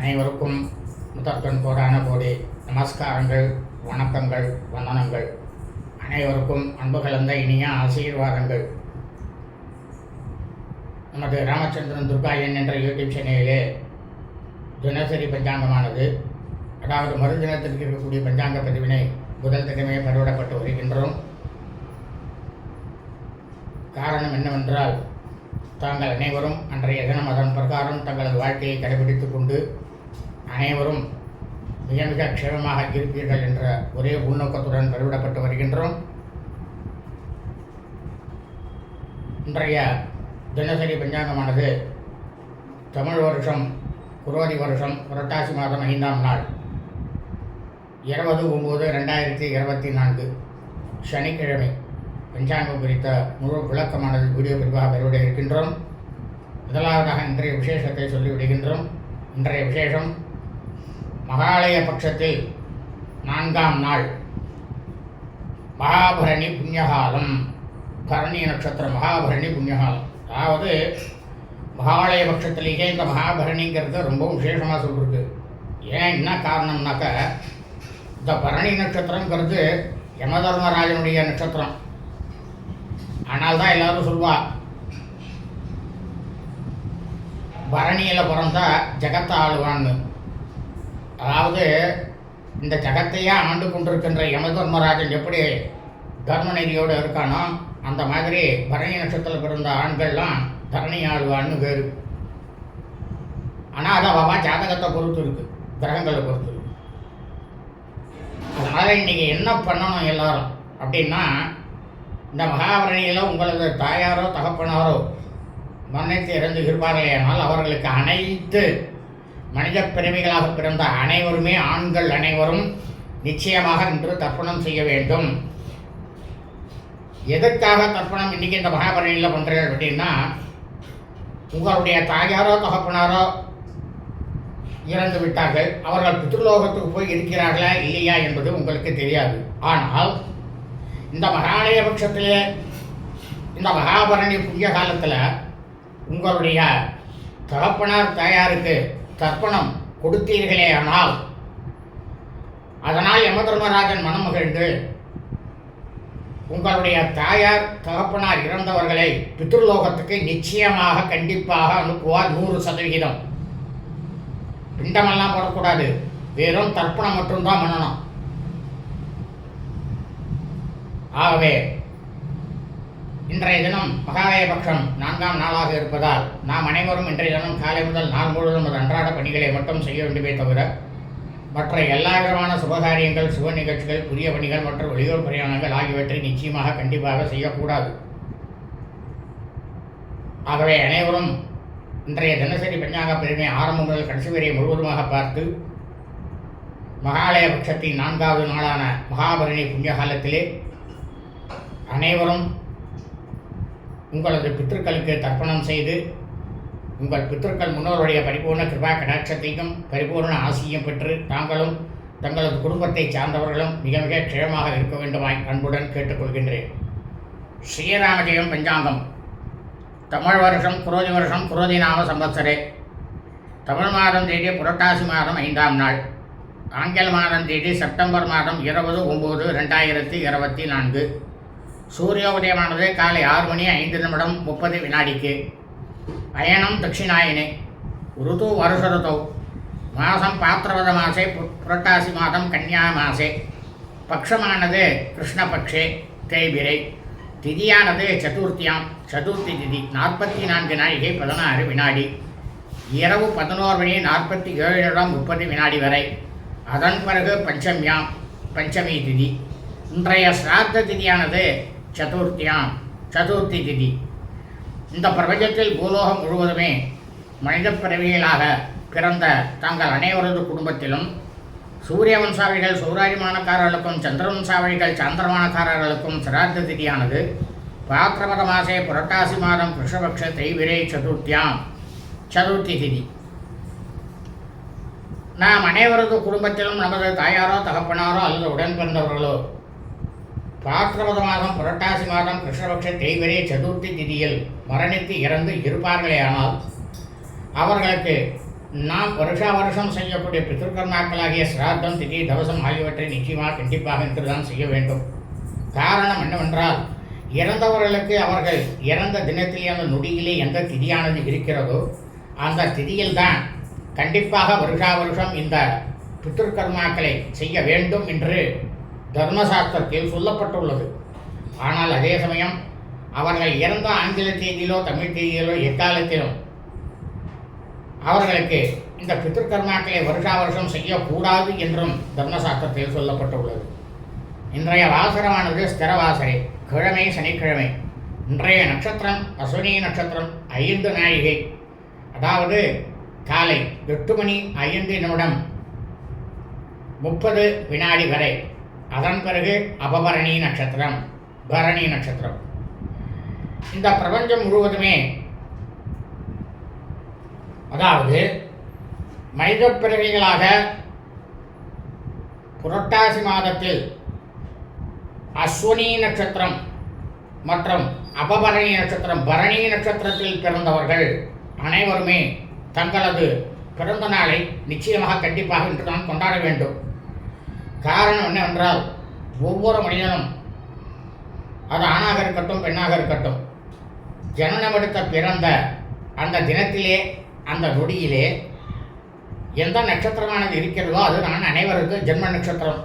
அனைவருக்கும் முதற்கண் கோடான கோடி நமஸ்காரங்கள் வணக்கங்கள் வந்தனங்கள். அனைவருக்கும் அன்பு கலந்த இனிய ஆசீர்வாதங்கள். நமது ராமச்சந்திரன் துர்காயன் என்ற யூடியூப் சேனலிலே தினசரி பஞ்சாங்கமானது. அதாவது மறுதினத்திற்கு இருக்கக்கூடிய பஞ்சாங்க பதிவினை முதல் தினமே பரவிடப்பட்டு வருகின்றோம். காரணம் என்னவென்றால் தாங்கள் அனைவரும் அன்றைய தினம் அதன் பிரகாரம் தங்களது வாழ்க்கையை கடைபிடித்துக் கொண்டு அனைவரும் மிக மிக க்ஷேமமாக இருப்பீர்கள் என்ற ஒரே உள்நோக்கத்துடன் பதிவிடப்பட்டு வருகின்றோம். இன்றைய தினசரி பஞ்சாங்கமானது தமிழ் வருஷம் குரோதி வருஷம் புரட்டாசி மாதம் ஐந்தாம் நாள் இருபது ஒம்பது ரெண்டாயிரத்தி இருபத்தி நான்கு சனிக்கிழமை. பஞ்சாங்கம் குறித்த முழு விளக்கமானது வீடியோ பிரிவாக பெறுவிட இருக்கின்றோம். முதலாவதாக இன்றைய விசேஷத்தை சொல்லிவிடுகின்றோம். இன்றைய விசேஷம் மகாலய பட்சத்தில் நான்காம் நாள். மகாபரணி புண்ணியகாலம். பரணி நட்சத்திரம் மகாபரணி புண்ணியகாலம். அதாவது மகாலய பட்சத்திலேயே இந்த மகாபரணிங்கிறது ரொம்பவும் விசேஷமாக சொல்லிருக்கு. ஏன் என்ன காரணம்னாக்க இந்த பரணி நட்சத்திரங்கிறது யமதர்மராஜனுடைய நட்சத்திரம். ஆனால் தான் எல்லாரும் சொல்வா பரணியில் பிறந்தா ஜெகத்தை ஆளுவான்னு அதாவது இந்த ஜகத்தையே ஆண்டு கொண்டிருக்கின்ற யமதர்மராஜன் எப்படி தர்மநெறியோடு இருக்கானோ அந்த மாதிரி பரணி நட்சத்திரத்தில் பிறந்த ஆண்கள்லாம் தரணி ஆழ்வான்னு பேர். ஆனால் அது அவா ஜாதகத்தை பொறுத்து இருக்கு கிரகங்களை பொறுத்து இருக்கு. அதனால் இன்றைக்கி என்ன பண்ணணும் எல்லாரும் அப்படின்னா இந்த மகாபரணியில் உங்களது தாயாரோ தகப்பனாரோ மரணித்து இறந்து இருப்பார்களேயானால் அவர்களுக்கு அனைத்து மனித பிறவிகளாக பிறந்த அனைவருமே ஆண்கள் அனைவரும் நிச்சயமாக இன்று தர்ப்பணம் செய்ய வேண்டும். எதற்காக தர்ப்பணம் இன்றைக்கி இந்த மகாபரணியில் பண்ணுறீர்கள் அப்படின்னா உங்களுடைய தாயாரோ தகப்பனாரோ இறந்து விட்டார்கள். அவர்கள் பித்ருலோகத்துக்கு போய் இருக்கிறார்களா இல்லையா என்பது உங்களுக்கு தெரியாது. ஆனால் இந்த மகாலய பட்சத்திலே இந்த மகாபரணி புண்ணிய காலத்தில் உங்களுடைய தகப்பனார் தாயாருக்கு தர்ப்பணம் கொடுத்தீர்களே ஆனால் அதனால் யமதர்மராஜன் மனம் மகிழ்ந்து உங்களுடைய தாயார் தகப்பனார் இறந்தவர்களை பித்ருலோகத்துக்கு நிச்சயமாக கண்டிப்பாக அனுப்புவார் நூறு சதவிகிதம். பிண்டமெல்லாம் போடக்கூடாது. வெறும் தர்ப்பணம் மட்டும்தான் பண்ணணும். ஆகவே இன்றைய தினம் மகாலயபக்ஷம் நான்காம் நாளாக இருப்பதால் நாம் அனைவரும் இன்றைய தினம் காலை முதல் நாள் முழுவதும் அது அன்றாட பணிகளை மட்டும் செய்ய வேண்டுமே தவிர மற்ற எல்லா விதமான சுபகாரியங்கள் சுப நிகழ்ச்சிகள் புதிய பணிகள் மற்றும் வெளியூர் பிரயாணங்கள் ஆகியவற்றை நிச்சயமாக கண்டிப்பாக செய்யக்கூடாது. ஆகவே அனைவரும் இன்றைய தினசரி பஞ்சாங்க பெருமை ஆரம்பம் முதல் கடைசி வரை முழுவதுமாக பார்த்து மகாலய பட்சத்தின் நான்காவது நாளான மகாபரணி புண்ணிய காலத்திலே அனைவரும் உங்களது பித்திருக்களுக்கு தர்ப்பணம் செய்து உங்கள் பித்திருக்கள் முன்னோருடைய பரிபூர்ண கிருபா கடாட்சத்தையும் பரிபூர்ண ஆசியும் பெற்று தாங்களும் தங்களது குடும்பத்தை சார்ந்தவர்களும் மிக மிக க்ஷேமமாக இருக்க வேண்டுமாய் அன்புடன் கேட்டுக்கொள்கின்றேன். ஸ்ரீராமஜெயம் பஞ்சாங்கம். தமிழ் வருஷம் குரோதி வருஷம் குரோதி நாம சம்பத்சரே தமிழ் மாதம் தேதி புரட்டாசி மாதம் ஐந்தாம் நாள். ஆங்கில மாதம் தேதி செப்டம்பர் மாதம் இருபது ஒம்பது ரெண்டாயிரத்தி இருபத்தி நான்கு. சூரிய உதயமானது காலை ஆறு மணி ஐந்து நிமிடம் முப்பது வினாடிக்கு. பயணம் தட்சிணாயினே. ருது வருஷ மாதம் பாத்திரவத மாசே பு- புரட்டாசி மாதம் கன்னியா மாசே. பக்ஷமானது கிருஷ்ணபக்ஷே தேய்பிரை. திதியானது சதுர்த்தியாம் சதுர்த்தி திதி நாற்பத்தி நான்கு நாழிகை பதினாறு வினாடி. இரவு பதினோரு மணி நாற்பத்தி ஏழு நிமிடம் முப்பது வினாடி வரை. அதன் பிறகு பஞ்சமியாம் பஞ்சமி திதி. இன்றைய சிராத்த திதியானது சதுர்த்தியாம் சதுர்த்தி திதி. இந்த பிரபஞ்சத்தில் பூலோகம் முழுவதுமே மனித பிறவிகளாக பிறந்த தங்கள் அனைவரது குடும்பத்திலும் சூரிய வம்சாவளிகள் சௌராரிமானக்காரர்களுக்கும் சந்திரவம்சாவளிகள் சாந்திரமானக்காரர்களுக்கும் சிராத்த திதியானது பாத்திரபத மாசே புரட்டாசி மாதம் கிருஷ்ணபக்ஷ தெய்விரே சதுர்த்தியாம் சதுர்த்தி திதி. நாம் அனைவரது குடும்பத்திலும் நமது தாயாரோ தகப்பனாரோ அல்லது உடன் பிறந்தவர்களோ பாத்திரபத மாதம் புரட்டாசி மாதம் கிருஷ்ணபக்ஷ தேய்வரே சதுர்த்தி திதியில் மரணித்து இறந்து இருப்பார்களேயானால் அவர்களுக்கு நாம் வருஷா வருஷம் செய்யக்கூடிய பித்திருக்கர்மாக்களாகிய சிராத்தம் திதி தவசம் ஆகியவற்றை நிச்சயமாக கண்டிப்பாக என்றுதான் செய்ய வேண்டும். காரணம் என்னவென்றால் இறந்தவர்களுக்கு அவர்கள் இறந்த தினத்திலே அந்த நொடியிலே எந்த திதியானது இருக்கிறதோ அந்த திதியில்தான் கண்டிப்பாக வருஷா வருஷம் இந்த பித்திருக்கர்மாக்களை செய்ய வேண்டும் என்று தர்மசாஸ்திரத்தில் சொல்லப்பட்டுள்ளது. ஆனால் அதே சமயம் அவர்கள் இறந்த ஆங்கில தேதியிலோ தமிழ் தேதியிலோ எக்காலத்திலும் அவர்களுக்கு இந்த பித்திருக்கர்மாக்களை வருஷா வருஷம் செய்யக்கூடாது என்றும் தர்மசாஸ்திரத்தில் சொல்லப்பட்டுள்ளது. இன்றைய வாசரமானது ஸ்திர வாசரை கிழமை சனிக்கிழமை. இன்றைய நட்சத்திரம் அஸ்வினி நட்சத்திரம் ஐந்து நாழிகை. அதாவது காலை எட்டு மணி ஐந்து நிமிடம் முப்பது வினாடி வரை. அதன் பிறகு அபபரணி நட்சத்திரம் பரணி நட்சத்திரம். இந்த பிரபஞ்சம் முழுவதுமே அதாவது மனித பிறவிகளாக புரட்டாசி மாதத்தில் அஸ்வினி நட்சத்திரம் மற்றும் அபபரணி நட்சத்திரம் பரணி நட்சத்திரத்தில் பிறந்தவர்கள் அனைவருமே தங்களது பிறந்த நாளை நிச்சயமாக கண்டிப்பாக இன்று தான் கொண்டாட வேண்டும். காரணம் என்னவென்றால் ஒவ்வொரு மனிதனும் அது ஆணாக இருக்கட்டும் பெண்ணாக இருக்கட்டும் ஜனனம் எடுத்த பிறந்த அந்த தினத்திலே அந்த நொடியிலே எந்த நட்சத்திரமானது இருக்கிறதோ அது நான் அனைவருக்கு ஜென்ம நட்சத்திரம்.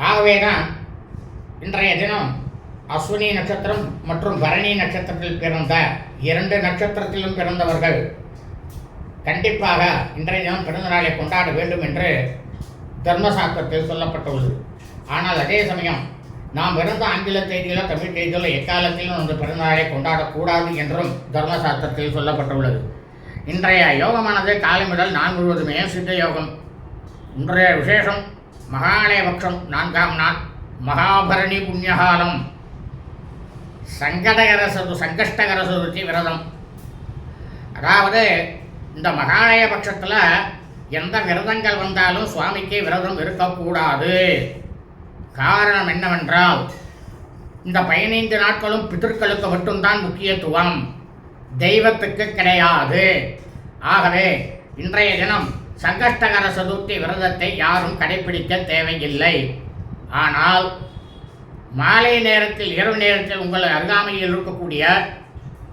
ஆகவே தான் இன்றைய தினம் அஸ்வினி நட்சத்திரம் மற்றும் பரணி நட்சத்திரத்தில் பிறந்த இரண்டு நட்சத்திரத்திலும் பிறந்தவர்கள் கண்டிப்பாக இன்றைய தினம் பிறந்த நாளை கொண்டாட வேண்டும் என்று தர்மசாஸ்திரத்தில் சொல்லப்பட்டுள்ளது. ஆனால் அதே சமயம் நாம் பிறந்த ஆங்கில தேதியிலோ தமிழ் தேதியிலோ எக்காலத்திலும் அந்த பிறந்த நாளை கொண்டாடக்கூடாது என்றும் தர்மசாஸ்திரத்தில் சொல்லப்பட்டுள்ளது. இன்றைய யோகமானது காலை முதல் நான் முழுவதுமே சித்த யோகம். இன்றைய விசேஷம் மகாலயபக்ஷம் நான்காம் நாள் மகாபரணி புண்ணியகாலம். சங்கடகர சது சங்கஷ்டகர சதுர்த்தி விரதம். அதாவது இந்த மகாலய பட்சத்தில் எந்த விரதங்கள் வந்தாலும் சுவாமிக்கு விரதம் இருக்கக்கூடாது. காரணம் என்னவென்றால் இந்த பதினைந்து நாட்களும் பிதர்களுக்கு மட்டும்தான் முக்கியத்துவம். தெய்வத்துக்கு கிடையாது. ஆகவே இன்றைய தினம் சங்கஷ்டகர சதுர்த்தி விரதத்தை யாரும் கடைபிடிக்க தேவையில்லை. ஆனால் மாலை நேரத்தில் இரவு நேரத்தில் உங்கள் அருகாமையில் இருக்கக்கூடிய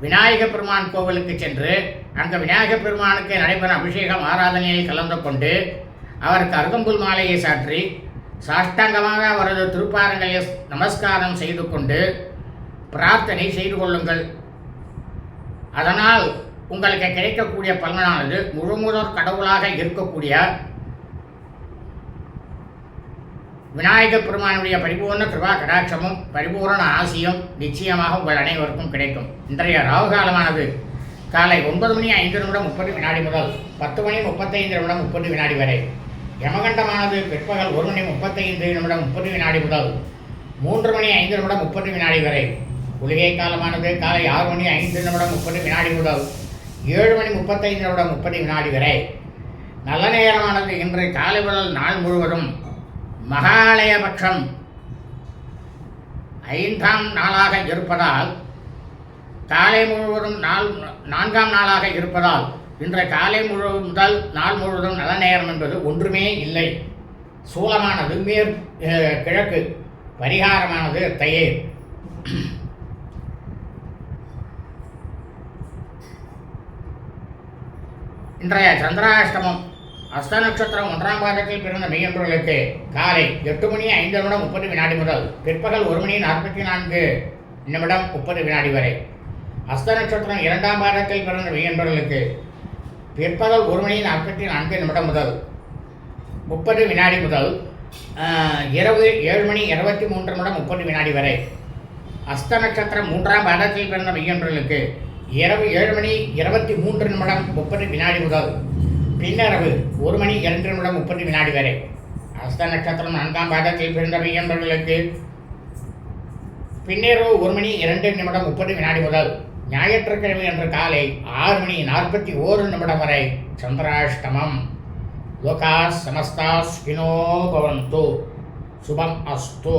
விநாயக பெருமான் கோவிலுக்கு சென்று அந்த விநாயகப் பெருமானுக்கு நடைபெறும் அபிஷேகம் ஆராதனையில் கலந்து கொண்டு அவருக்கு அருகம்புல் மாலையை சாற்றி சாஷ்டாங்கமாக அவரது திருப்பாரங்களை நமஸ்காரம் செய்து கொண்டு பிரார்த்தனை செய்து கொள்ளுங்கள். அதனால் உங்களுக்கு கிடைக்கக்கூடிய பலனானது முழுமுதற் கடவுளாக இருக்கக்கூடிய விநாயக பெருமானுடைய பரிபூர்ண கிருபா கடாட்சமும் பரிபூரண ஆசியும் நிச்சயமாக உங்கள் அனைவருக்கும் கிடைக்கும். இன்றைய ராகு காலமானது காலை ஒன்பது மணி ஐந்து நிமிடம் முப்பது வினாடி முதல் பத்து மணி முப்பத்தைந்து நிமிடம் முப்பது வினாடி வரை. யமகண்டமானது பிற்பகல் ஒரு மணி முப்பத்தைந்து நிமிடம் முப்பது வினாடி முதல் மூன்று மணி ஐந்து நிமிடம் முப்பது வினாடி வரை. குளிகை காலமானது காலை ஆறு மணி ஐந்து நிமிடம் முப்பது வினாடி முதல் ஏழு மணி முப்பத்தைந்து நிமிடம் முப்பது வினாடி வரை. நல்ல நேரமானது இன்று காலை முதல் நாள் முழுவதும் மகாலயபட்சம் ஐந்தாம் நாளாக இருப்பதால் காலை முழுவதும் நாள் நான்காம் நாளாக இருப்பதால் இன்றைய காலை முழு முதல் நாள் முழுவதும் நல்ல நேரம் என்பது ஒன்றுமே இல்லை. சூலமானது மேற் கிழக்கு பரிகாரமானது தயிர். இன்றைய சந்திராஷ்டமம் அஸ்த நட்சத்திரம் ஒன்றாம் பாதத்தில் பிறந்த மெய்யன்பர்களுக்கு காலை எட்டு மணி ஐந்து நிமிடம் முப்பது வினாடி முதல் பிற்பகல் ஒரு மணி நாற்பத்தி நான்கு நிமிடம் முப்பது வினாடி வரை. அஸ்த நட்சத்திரம் இரண்டாம் பாதத்தில் பிறந்த மெய்யன்பர்களுக்கு பிற்பகல் ஒரு மணி நாற்பத்தி நான்கு நிமிடம் முதல் முப்பது வினாடி முதல் இரவு ஏழு மணி இருபத்தி மூன்று நிமிடம் முப்பது வினாடி வரை. அஸ்த நட்சத்திரம் மூன்றாம் பாடத்தில் பிறந்த மெய்யன்பர்களுக்கு இரவு ஏழு மணி இருபத்தி மூன்று நிமிடம் முப்பது வினாடி முதல் பின்னரவு ஒரு மணி இரண்டு நிமிடம் முப்பது வினாடி வரை. அஸ்த நட்சத்திரம் நான்காம் பாடத்தில் பிறந்த மையன்பர்களுக்கு பின்னரவு ஒரு மணி இரண்டு நிமிடம் முப்பது வினாடி முதல் ஞாயிற்றுக்கிழமை அன்று காலை ஆறு மணி நாற்பத்தி ஓரு நிமிடம் வரை சந்திராஷ்டமம். லோகா சமஸ்தா ஸ்கினோ பவந்து. சுபம் அஸ்து.